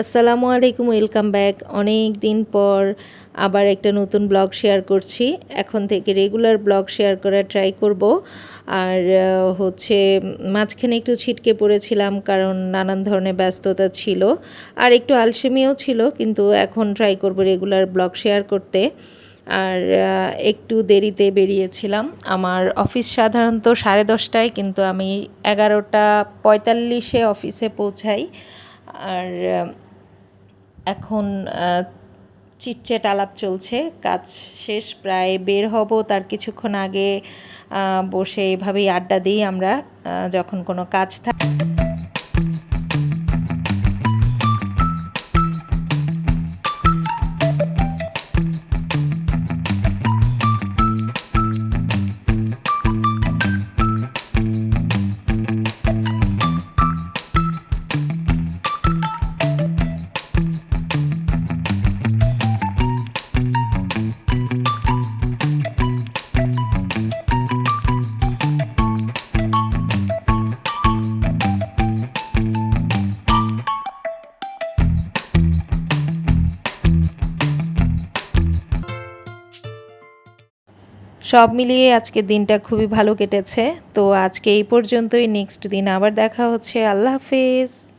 আসসালামু আলাইকুম, welcome back. অনেক দিন পর আবার একটা নতুন ব্লগ শেয়ার করছি। এখন থেকে রেগুলার ব্লগ শেয়ার করার ট্রাই করব। আর হচ্ছে মাঝখানে একটু ছিটকে পড়েছিলাম কারণ নানান ধরনের ব্যস্ততা ছিল। আর একটু আলসেমিও ছিল, কিন্তু এখন ট্রাই করব রেগুলার ব্লগ শেয়ার করতে। আর একটু দেরিতে বেরিয়েছিলাম। আমার অফিস সাধারণত সাড়ে দশটায়, কিন্তু আমি এগারোটা পঁয়তাল্লিশে অফিসে পৌঁছাই। আর এখন চিটচেট আলাপ চলছে, কাজ শেষ, প্রায় বের হব তার কিছুক্ষণ আগে বসে এভাবেই আড্ডা দিই আমরা যখন কোনো কাজ থাকে সব মিলিয়ে আজকের দিনটা খুবই ভালো কেটেছে। তো আজকে এই পর্যন্তই। নেক্সট দিন আবার দেখা হচ্ছে। আল্লাহ হাফেজ।